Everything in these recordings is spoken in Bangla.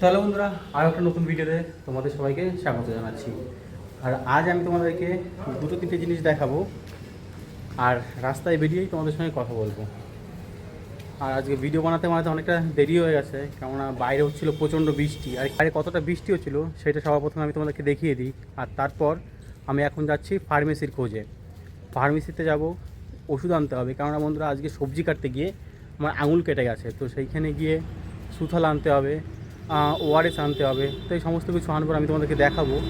তাহলে বন্ধুরা আরও একটা নতুন ভিডিওতে তোমাদের সবাইকে স্বাগত জানাচ্ছি। আর আজ আমি তোমাদেরকে দুটো তিনটে জিনিস দেখাবো, আর রাস্তায় বেরিয়েই তোমাদের সঙ্গে কথা বলব। আর আজকে ভিডিও বানাতে বানাতে অনেকটা দেরি হয়ে গেছে, কেননা বাইরে হচ্ছিল প্রচণ্ড বৃষ্টি, আর বাইরে কতটা বৃষ্টি হচ্ছিল সেটা সবার প্রথমে আমি তোমাদেরকে দেখিয়ে দিই। আর তারপর আমি এখন যাচ্ছি ফার্মেসির খোঁজে। ফার্মেসিতে যাব, ওষুধ আনতে হবে, কেননা বন্ধুরা, আজকে সবজি কাটতে গিয়ে আমার আঙুল কেটে গেছে, তো সেইখানে গিয়ে সুথাল আনতে হবে। ওআরএস আনতে হবে। তো এই সমস্ত কিছু আনবার আমি তোমাদেরকে দেখাবো।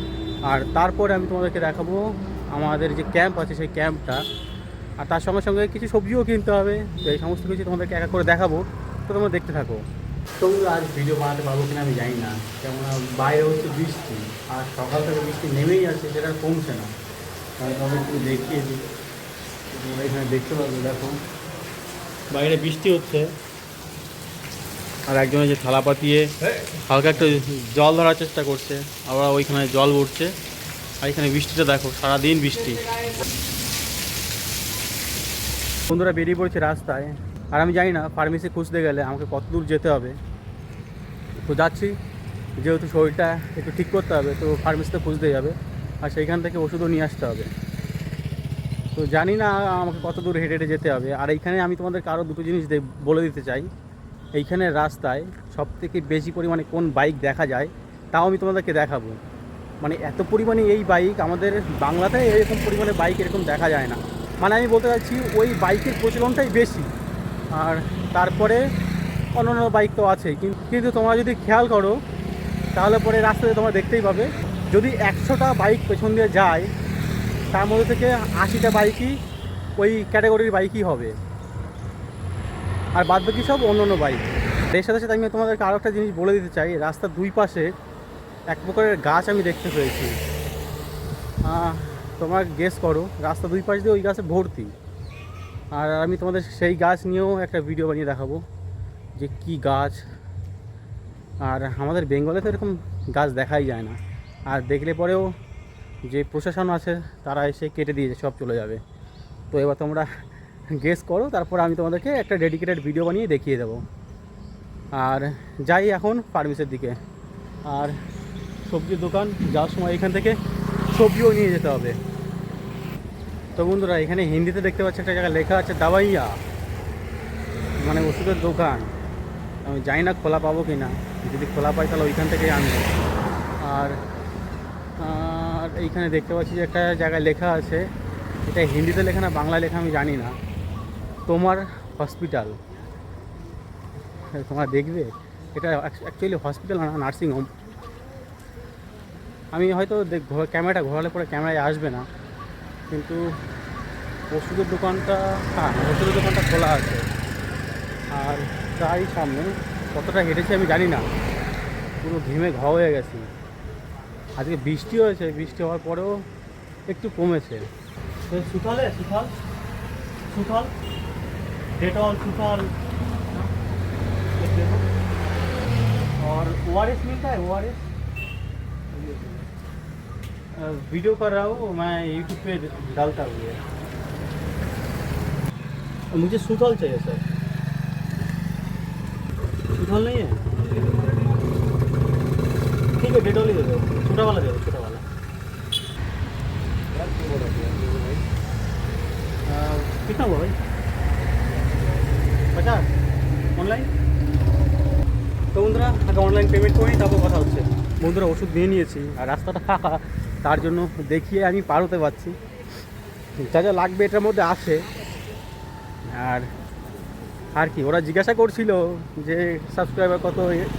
আর তারপরে আমি তোমাদেরকে দেখাবো আমাদের যে ক্যাম্প আছে সেই ক্যাম্পটা। আর তার সঙ্গে সঙ্গে কিছু সবজিও কিনতে হবে। তো এই সমস্ত কিছু তোমাদেরকে এক করে দেখাবো। তো তোমরা দেখতে থাকো। তোমরা আজ ভিডিও বানাতে পারব কিনা আমি জানি না। কেননা বাইরে হচ্ছে বৃষ্টি। আর সকাল থেকে বৃষ্টি নেমেই আছে সেটা কমছে না। তাহলে তোমাকে একটু দেখিয়ে দিই। তোমরা এখানে দেখতে পাবে দেখো। বাইরে বৃষ্টি হচ্ছে। আর একজন যে থালা পাতিয়ে, হালকা একটা জল ধরার চেষ্টা করছে, আবার ওইখানে জল উঠছে আর এখানে বৃষ্টিটা দেখো, সারাদিন বৃষ্টি। বন্ধুরা বেরিয়ে পড়ছে রাস্তায়। আর আমি জানি না ফার্মেসি খুঁজতে গেলে আমাকে কত দূর যেতে হবে। তো যাচ্ছি, যেহেতু শরীরটা একটু ঠিক করতে হবে, তো ফার্মেসিতে খুঁজতে যাবে আর সেইখান থেকে ওষুধও নিয়ে আসতে হবে। তো জানি না আমাকে কত দূর হেঁটে হেঁটে যেতে হবে। আর এইখানে আমি তোমাদেরকে আরও দুটো জিনিস বলে দিতে চাই। এইখানে রাস্তায় সব থেকে বেশি পরিমাণে কোন বাইক দেখা যায়, তাও আমি তোমাদেরকে দেখাবো। মানে এত পরিমাণে এই বাইক আমাদের বাংলাতে এরকম পরিমাণে বাইক এরকম দেখা যায় না। মানে আমি বলতে চাচ্ছি, ওই বাইকের প্রচলনটাই বেশি। আর তারপরে অন্য অন্য বাইক তো আছে কিন্তু তোমরা যদি খেয়াল করো, তাহলে পরে রাস্তাতে তোমরা দেখতেই পাবে, যদি একশোটা বাইক পেছন দিয়ে যায়, তার মধ্যে থেকে আশিটা বাইকই ওই ক্যাটাগরির বাইকই হবে। আর বাদ বাকি সব অন্য অন্য বাইক। এর সাথে সাথে আমি তোমাদেরকে আরও একটা জিনিস বলে দিতে চাই। রাস্তার দুই পাশে এক প্রকারের গাছ আমি দেখতে পেয়েছি। তোমার গেস করো রাস্তা দুই পাশ দিয়ে ওই গাছে ভর্তি। আর আমি তোমাদের সেই গাছ নিয়েও একটা ভিডিও বানিয়ে দেখাবো যে কি গাছ। আর আমাদের বেঙ্গলে তো এরকম গাছ দেখাই যায় না। আর দেখলে পরেও যে প্রশাসন আছে, তারা এসে কেটে দিয়েছে, সব চলে যাবে। তো এবার তোমরা গেস করো, তারপর আমি তোমাদেরকে একটা ডেডিকেটেড ভিডিও বানিয়ে দেখিয়ে দেবো। আর যাই এখন ফার্মেসির দিকে। আর সবজির দোকান, যাওয়ার সময় এখান থেকে সবজিও নিয়ে যেতে হবে। তো বন্ধুরা, এখানে হিন্দিতে দেখতে পাচ্ছি একটা জায়গায় লেখা আছে, দাবাইয়া মানে ওষুধের দোকান। আমি জানি না খোলা পাবো কি না যদি খোলা পাই তাহলে ওইখান থেকেই আনব। আর আর এইখানে দেখতে পাচ্ছি যে একটা জায়গায় লেখা আছে, এটা হিন্দিতে লেখা না বাংলা লেখা আমি জানি না। তোমার হসপিটাল তোমরা দেখবে? এটা অ্যাকচুয়ালি হসপিটাল না নার্সিং হোম আমি হয়তো ক্যামেরাটা ঘোরালে পরে ক্যামেরায় আসবে না। কিন্তু ওষুধের দোকানটা হ্যাঁ ওষুধের দোকানটা খোলা আছে। আর তাই সামনে কতটা হেঁটেছি আমি জানি না। পুরো ঘেমে ঘ হয়ে গেছি। আজকে বৃষ্টি হয়েছে, বৃষ্টি হওয়ার পরেও একটু কমেছে। है সুথল সুথল डेटॉल सुथल और ओ आर एस मिलता है ओ आर एस वीडियो कर रहा हूँ, मैं यूट्यूब पे डालता हूँ मुझे सुथल चाहिए, सर। सुथल नहीं है? ठीक है डेटॉल ही दे दो छोटा वाला दे दो, छोटा वाला। कितना हुआ भाई? পচাস অনলাইন তো বন্ধুরা আগে অনলাইন পেমেন্ট করি তারপর কথা হচ্ছে। বন্ধুরা, ওষুধ নিয়ে নিয়েছি। আর রাস্তাটা ফাঁকা তার জন্য দেখিয়ে আমি পার হতে পারছি। যা যা লাগবে, এটার মধ্যে আছে। আর আর কি, ওরা জিজ্ঞাসা করছিল যে সাবস্ক্রাইবার কত,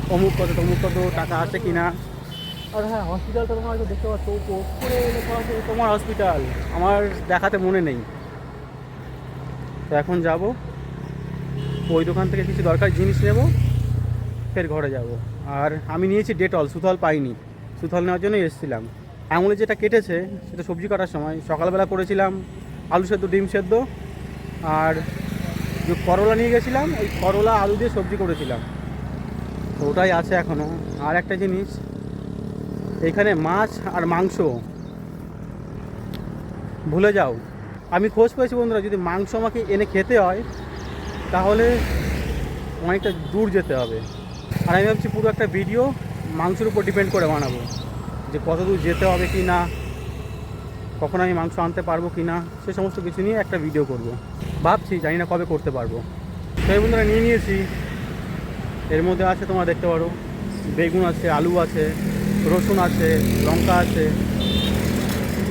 অমুক কত, তমুক কত, টাকা আছে কি না আর হ্যাঁ হসপিটালটা তোমার দেখতে পাচ্ছ লেখা তোমার হসপিটাল আমার দেখাতে মনে নেই। তো এখন যাব। ওই দোকান থেকে কিছু দরকার জিনিস নেব, ফের ঘরে যাব। আর আমি নিয়েছি ডেটল সুথল পাইনি। সুথল নেওয়ার জন্যই এসেছিলাম। আঙুলে যেটা কেটেছে, সেটা সবজি কাটার সময়। সকালবেলা করেছিলাম আলু সেদ্ধ, ডিম সেদ্ধ। আর যে করলা নিয়ে গেছিলাম, ওই করলা, আলু দিয়ে সবজি করেছিলাম। তো ওটাই আছে এখনও আর একটা জিনিস, এখানে মাছ আর মাংস। ভুলে যাও। আমি খোঁজ পেয়েছি বন্ধুরা, যদি মাংস আমাকে এনে খেতে হয় তাহলে অনেকটা দূর যেতে হবে। আর আমি ভাবছি পুরো একটা ভিডিও মাংসের উপর ডিপেন্ড করে বানাবো, যে কত দূর যেতে হবে কি না, কখন আমি মাংস আনতে পারব কি না, সে সমস্ত কিছু নিয়ে একটা ভিডিও করব। ভাবছি, জানি না কবে করতে পারব। তো এই বন্ধুরা নিয়ে নিয়েছি। এর মধ্যে আছে তোমরা দেখতে পারো, বেগুন আছে, আলু আছে, রসুন আছে, লঙ্কা আছে।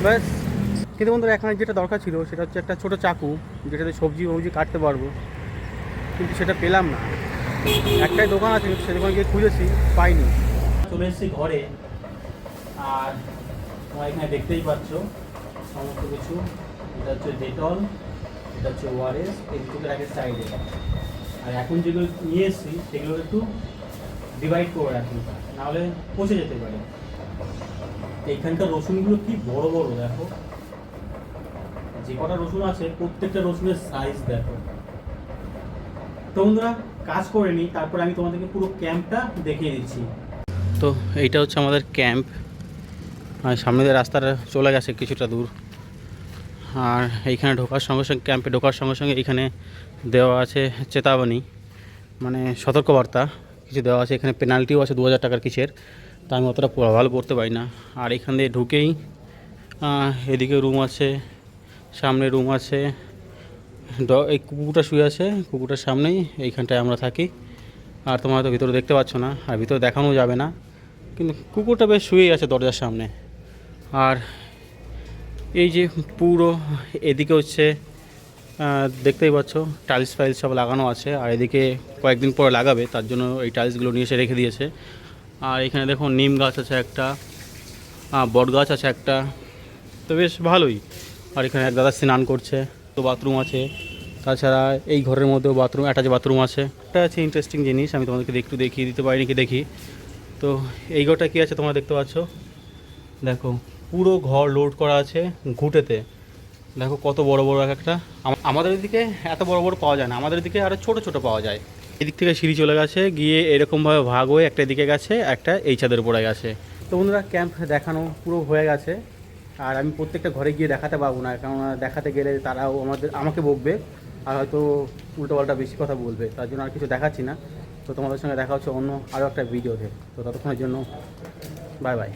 ব্যাস। কিন্তু বন্ধুরা এখানে যেটা দরকার ছিল, সেটা হচ্ছে একটা ছোটো চাকু, যেটাতে সবজি ফবজি কাটতে পারব। কিন্তু সেটা পেলাম না। একটাই দোকান আছে সে দোকানে গিয়ে খুঁজেছি, পাইনি। চলে এসেছি ঘরে। আর তোমরা এখানে দেখতেই পাচ্ছ সমস্ত কিছু। এটা হচ্ছে ডেটল এটা হচ্ছে ওয়ারেস দুটোকে রাখে সাইডে আর এখন যেগুলো নিয়ে এসেছি সেগুলো একটু ডিভাইড করে রাখি। নাহলে পচে যেতে পারে। এইখানকার রসুনগুলো কি বড় বড়, দেখো। যে কটা রসুন আছে, প্রত্যেকটা রসুনের সাইজ দেখো। তো বন্ধুরা, কাজ করে নিই, তারপর আমি তোমাদেরকে পুরো ক্যাম্পটা দেখিয়ে দিচ্ছি। তো এইটা হচ্ছে আমাদের ক্যাম্প। আর সামনে দিয়ে রাস্তাটা চলে গেছে কিছুটা দূর। আর এইখানে ঢোকার সঙ্গে সঙ্গে, ক্যাম্পে ঢোকার সঙ্গে সঙ্গে এইখানে দেওয়া আছে চেতাবনী। মানে সতর্কবার্তা, কিছু দেওয়া আছে। এখানে পেনাল্টিও আছে দু হাজার টাকার কিসের। তা আমি অতটা ভালো পড়তে পারি না। আর এখান দিয়ে ঢুকেই এদিকে রুম আছে, সামনে রুম আছে এই কুকুরটা শুয়ে আছে, কুকুরটার সামনেই, এইখানটায় আমরা থাকি। আর তোমরা হয়তো ভিতরে দেখতে পাচ্ছ না, আর ভিতরে দেখানো যাবে না। কিন্তু কুকুরটা বেশ শুয়েই আছে দরজার সামনে। আর এই যে পুরো এদিকে হচ্ছে দেখতেই পাচ্ছ টাইলস ফাইলস সব লাগানো আছে। আর এদিকে কয়েকদিন পরে লাগাবে, তার জন্য এই টাইলসগুলো নিয়ে এসে রেখে দিয়েছে। আর এখানে দেখো, নিম গাছ আছে একটা বট গাছ আছে একটা। তো বেশ ভালোই। আর এখানে এক দাদা স্নান করছে, তো বাথরুম আছে। তাছাড়া এই ঘরের মধ্যেও বাথরুম অ্যাটাচ বাথরুম আছে। একটা আছে ইন্টারেস্টিং জিনিস, আমি তোমাদেরকে একটু দেখিয়ে দিতে পারি নাকি দেখি। তো এই ঘরটা কী আছে তোমরা দেখতে পাচ্ছ? দেখো, পুরো ঘর লোড করা আছে ঘুঁটেতে। দেখো কত বড় বড় এক একটা। আমাদের এদিকে এত বড় বড় পাওয়া যায় না। আমাদের এদিকে আরও ছোট ছোট পাওয়া যায়। এদিক থেকে সিঁড়ি চলে গেছে, গিয়ে এরকমভাবে ভাগ হয়ে একটা দিকে গেছে, একটা এই ছাদের উপরে গেছে। তো বন্ধুরা ক্যাম্প দেখানো পুরো হয়ে গেছে। আর আমি প্রত্যেকটা ঘরে গিয়ে দেখাতে পারব না কারণ দেখাতে গেলে তারাও আমাদের আমাকে বকবে। আর হয়তো উল্টো পাল্টা বেশি কথা বলবে, তার জন্য আর কিছু দেখাচ্ছি না। তো তোমাদের সঙ্গে দেখা হচ্ছে অন্য আরও একটা ভিডিওতে তো। ততক্ষণের জন্য বাই বাই